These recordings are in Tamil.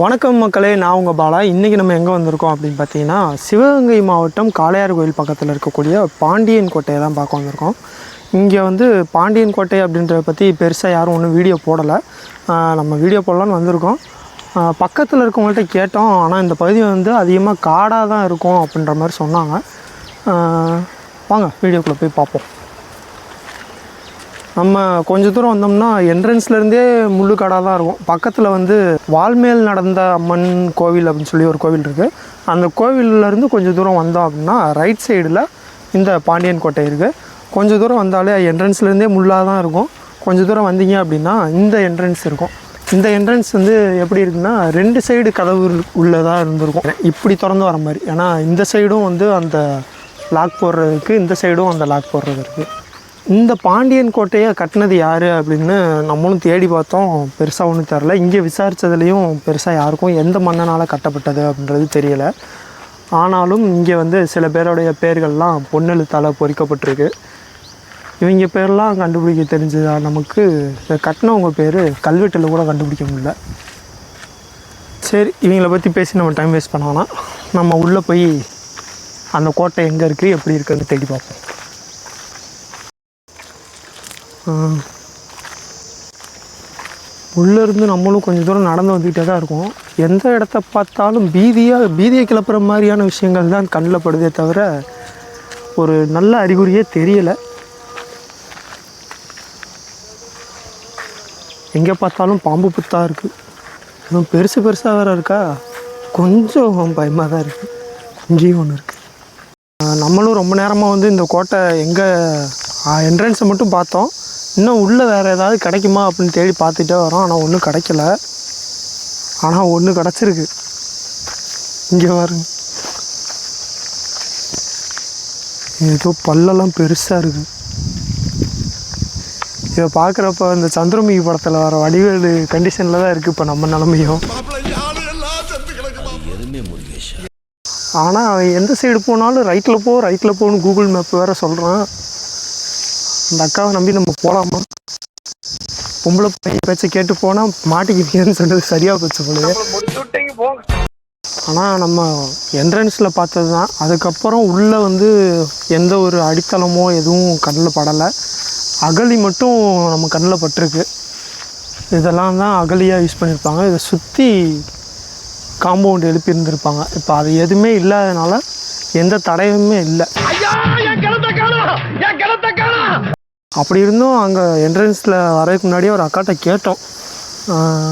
வணக்கம் மக்களே நான் உங்கள் பாலா. இன்றைக்கி நம்ம எங்கே வந்திருக்கோம் அப்படின்னு பார்த்தீங்கன்னா சிவகங்கை மாவட்டம் காளையார் கோயில் பக்கத்தில் இருக்கக்கூடிய பாண்டியன் கோட்டையை தான் பார்க்க வந்திருக்கோம். இங்கே வந்து பாண்டியன் கோட்டை அப்படின்றத பற்றி பெருசாக யாரும் ஒன்றும் வீடியோ போடலை. நம்ம வீடியோ போடலான்னு வந்திருக்கோம். பக்கத்தில் இருக்கவங்கள்ட்ட கேட்டோம். ஆனால் இந்த பகுதி வந்து அதிகமாக காடாக தான் இருக்கும் அப்படின்ற மாதிரி சொன்னாங்க. வாங்க வீடியோக்குள்ளே போய் பார்ப்போம். நம்ம கொஞ்ச தூரம் வந்தோம்னா என்ட்ரன்ஸ்லேருந்தே முள்ளு முள்ளுக்காடாக தான் இருக்கும். பக்கத்தில் வந்து வால்மேல் நடந்த அம்மன் கோவில் அப்படின்னு சொல்லி ஒரு கோவில் இருக்குது அந்த கோவிலேருந்து கொஞ்சம் தூரம் வந்தோம் அப்படின்னா ரைட் சைடில் இந்த பாண்டியன் கோட்டை இருக்குது கொஞ்சம் தூரம் வந்தாலே என்ட்ரன்ஸ்லேருந்தே முள்ளாக தான் இருக்கும். கொஞ்சம் தூரம் வந்தீங்க அப்படின்னா இந்த என்ட்ரன்ஸ் இருக்கும். இந்த என்ட்ரன்ஸ் வந்து எப்படி இருக்குன்னா ரெண்டு சைடு கதவு உள்ளதாக இருந்திருக்கும். இப்படி திறந்து வர மாதிரி. ஏன்னா இந்த சைடும் வந்து அந்த லாக் போடுறதுக்கு இந்த சைடும் அந்த லாக் போடுறது இருக்குது இந்த பாண்டியன் கோட்டையை கட்டினது யார் அப்படின்னு நம்மளும் தேடி பார்த்தோம். பெருசாக ஒன்றும் தெரில இங்கே விசாரித்ததுலேயும் பெருசாக யாருக்கும் எந்த மன்னனால் கட்டப்பட்டது அப்படின்றது தெரியலை. ஆனாலும் இங்கே வந்து சில பேருடைய பேர்கள்லாம் பொன்னெழுத்தால் பொறிக்கப்பட்டிருக்கு. இவங்க பேர்லாம் கண்டுபிடிக்க தெரிஞ்சதா நமக்கு? கட்டினவங்க பேர் கல்வெட்டில் கூட கண்டுபிடிக்க முடியல. சரி இவங்கள பற்றி பேசி நம்ம டைம் வேஸ்ட் பண்ணோன்னா நம்ம உள்ளே போய் அந்த கோட்டை எங்கே இருக்குது எப்படி இருக்குன்னு தேடி பார்ப்போம். உள்ளேருந்து நம்மளும் கொஞ்சம் தூரம் நடந்து வந்துக்கிட்டே தான் இருக்கும். எந்த இடத்த பார்த்தாலும் பீதியாக பீதியை கிளப்புற மாதிரியான விஷயங்கள் தான் கண்ணில் படுதே தவிர ஒரு நல்ல அறிகுறியே தெரியலை. எங்கே பார்த்தாலும் பாம்பு புத்தாக இருக்குது இன்னும் பெருசு பெருசாக வேறு இருக்கா? கொஞ்சம் பயமாக தான் இருக்குது இங்கேயும் ஒன்று இருக்குது நம்மளும் ரொம்ப நேரமாக வந்து இந்த கோட்டை எங்கே என்ட்ரன்ஸை மட்டும் பார்த்தோம். இன்னும் உள்ளே வேறு ஏதாவது கிடைக்குமா அப்படின்னு தேடி பார்த்துட்டே வரோம். ஆனால் ஒன்றும் கிடைக்கல. ஆனால் ஒன்று கிடச்சிருக்கு. இங்கே பாருங்க. ஏதோ பல்லெல்லாம் பெருசாக இருக்குது இதை பார்க்குறப்ப இந்த சந்திரமுகி படத்தில் வர வடிவேலு கண்டிஷனில் தான் இருக்குது இப்போ நம்ம நிலமையும். ஆனால் அவன் எந்த சைடு போனாலும் ரைட்டில் போ ரைட்டில் போன்னு கூகுள் மேப் வேறு சொல்கிறான் அந்த அக்காவை நம்பி நம்ம போகலாமா பொம்பளை பையன் பேச்சை கேட்டு போனால் மாட்டிக்கிறீங்கன்னு சொன்னது சரியாக போச்சு போலயே. ஆனால் நம்ம என்ட்ரன்ஸில் பார்த்தது தான் அதுக்கப்புறம் உள்ளே வந்து எந்த ஒரு அடித்தளமோ எதுவும் கண்ணில் படலை. அகலி மட்டும் நம்ம கண்ணில் பட்டிருக்கு. இதெல்லாம் தான் அகலியாக யூஸ் பண்ணியிருப்பாங்க இதை சுற்றி காம்பவுண்ட் எழுப்பியிருந்திருப்பாங்க இப்போ அது எதுவுமே இல்லாதனால எந்த தடையுமே இல்லை. அப்படி இருந்தும் அங்கே என்ட்ரன்ஸில் வரதுக்கு முன்னாடியே ஒரு அக்காட்ட கேட்டோம்.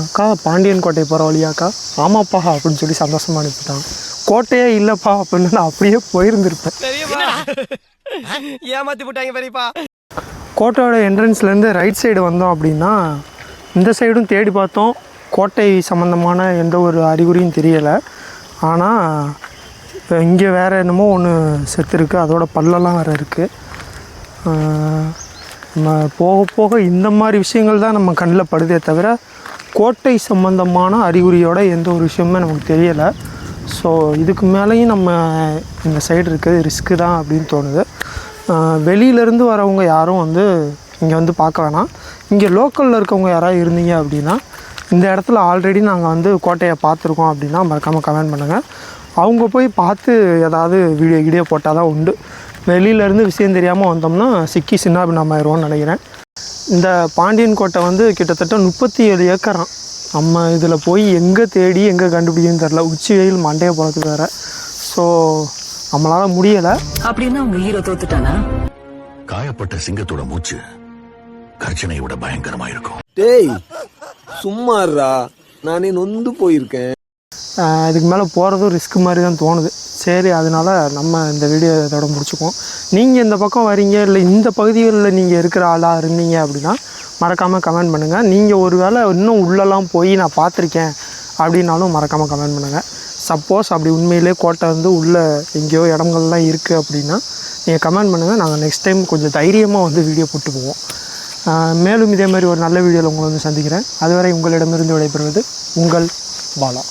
அக்கா பாண்டியன் கோட்டை போகிற வழியாக்கா? ஆமாப்பா அப்படின்னு சொல்லி சந்தோஷமா அனுப்பிட்டாங்க கோட்டையே இல்லைப்பா அப்படின்னு நான் அப்படியே போயிருந்திருப்பேன். ஏமாத்தி போட்டாங்க பெரியப்பா. கோட்டையோட என்ட்ரன்ஸ்லேருந்து ரைட் சைடு வந்தோம் அப்படின்னா இந்த சைடும் தேடி பார்த்தோம். கோட்டை சம்மந்தமான எந்த ஒரு அறிகுறியும் தெரியலை. ஆனால் இப்போ இங்கே வேறு என்னமோ ஒன்று செத்துருக்கு அதோட பல்லெல்லாம் வேறு இருக்குது போக போக இந்த மாதிரி விஷயங்கள் தான் நம்ம கண்ணில் படுதே தவிர கோட்டை சம்பந்தமான அறிகுறியோட எந்த ஒரு விஷயமுமே நமக்கு தெரியலை. ஸோ இதுக்கு மேலேயும் நம்ம இந்த சைடு இருக்கிறது ரிஸ்க்கு தான் அப்படின்னு தோணுது. வெளியிலேருந்து வரவங்க யாரும் வந்து இங்கே வந்து பார்க்க வேணாம். இங்கே லோக்கலில் இருக்கவங்க யாராவது இருந்தீங்க அப்படின்னா இந்த இடத்துல ஆல்ரெடி நாங்கள் வந்து கோட்டையை பார்த்துருக்கோம் அப்படின்னா மறக்காமல் கமெண்ட் பண்ணுங்கள் அவங்க போய் பார்த்து ஏதாவது வீடியோ வீடியோ போட்டால் தான் உண்டு. வெளியிலேருந்து விஷயம் தெரியாமல் வந்தோம்னா சிக்கி சின்னாபின்னமாயிருவோம்னு நினைக்கிறேன். இந்த பாண்டியன் கோட்டை வந்து கிட்டத்தட்ட முப்பத்தி ஏழு ஏக்கராம் நம்ம இதில் போய் எங்கே தேடி எங்கே கண்டுபிடிக்குன்னு தெரில உச்சி வெயில் மண்டையை போகிறதுக்கு வேறு. ஸோ நம்மளால் முடியலை. அப்படின்னா உங்க ஹீரோ தோத்துட்டானா? காயப்பட்ட சிங்கத்தோட மூச்சு கர்ச்சனை விட பயங்கரமா இருக்கும் டேய் சும்மாறா நானே நொந்து போயிருக்கேன். இதுக்கு மேலே போகிறதும் ரிஸ்க் மாதிரி தான் தோணுது. சரி அதனால நம்ம இந்த வீடியோ இதோட முடிச்சுக்குவோம். நீங்கள் இந்த பக்கம் வரீங்க இல்லை இந்த பகுதிகளில் நீங்கள் இருக்கிற ஆளாக இருந்தீங்க அப்படின்னா மறக்காமல் கமெண்ட் பண்ணுங்கள் நீங்கள் ஒரு வேளை இன்னும் உள்ளெல்லாம் போய் நான் பார்த்துருக்கேன் அப்படின்னாலும் மறக்காமல் கமெண்ட் பண்ணுங்கள் சப்போஸ் அப்படி உண்மையிலே கோட்டை வந்து உள்ளே எங்கேயோ இடங்கள்லாம் இருக்குது அப்படின்னா நீங்கள் கமெண்ட் பண்ணுங்கள் நாங்கள் நெக்ஸ்ட் டைம் கொஞ்சம் தைரியமாக வந்து வீடியோ போட்டு போவோம். மேலும் இதே மாதிரி ஒரு நல்ல வீடியோவில் உங்களை வந்து சந்திக்கிறேன். அதுவரை உங்களிடமிருந்து விடைபெறுவது உங்கள் பாலா.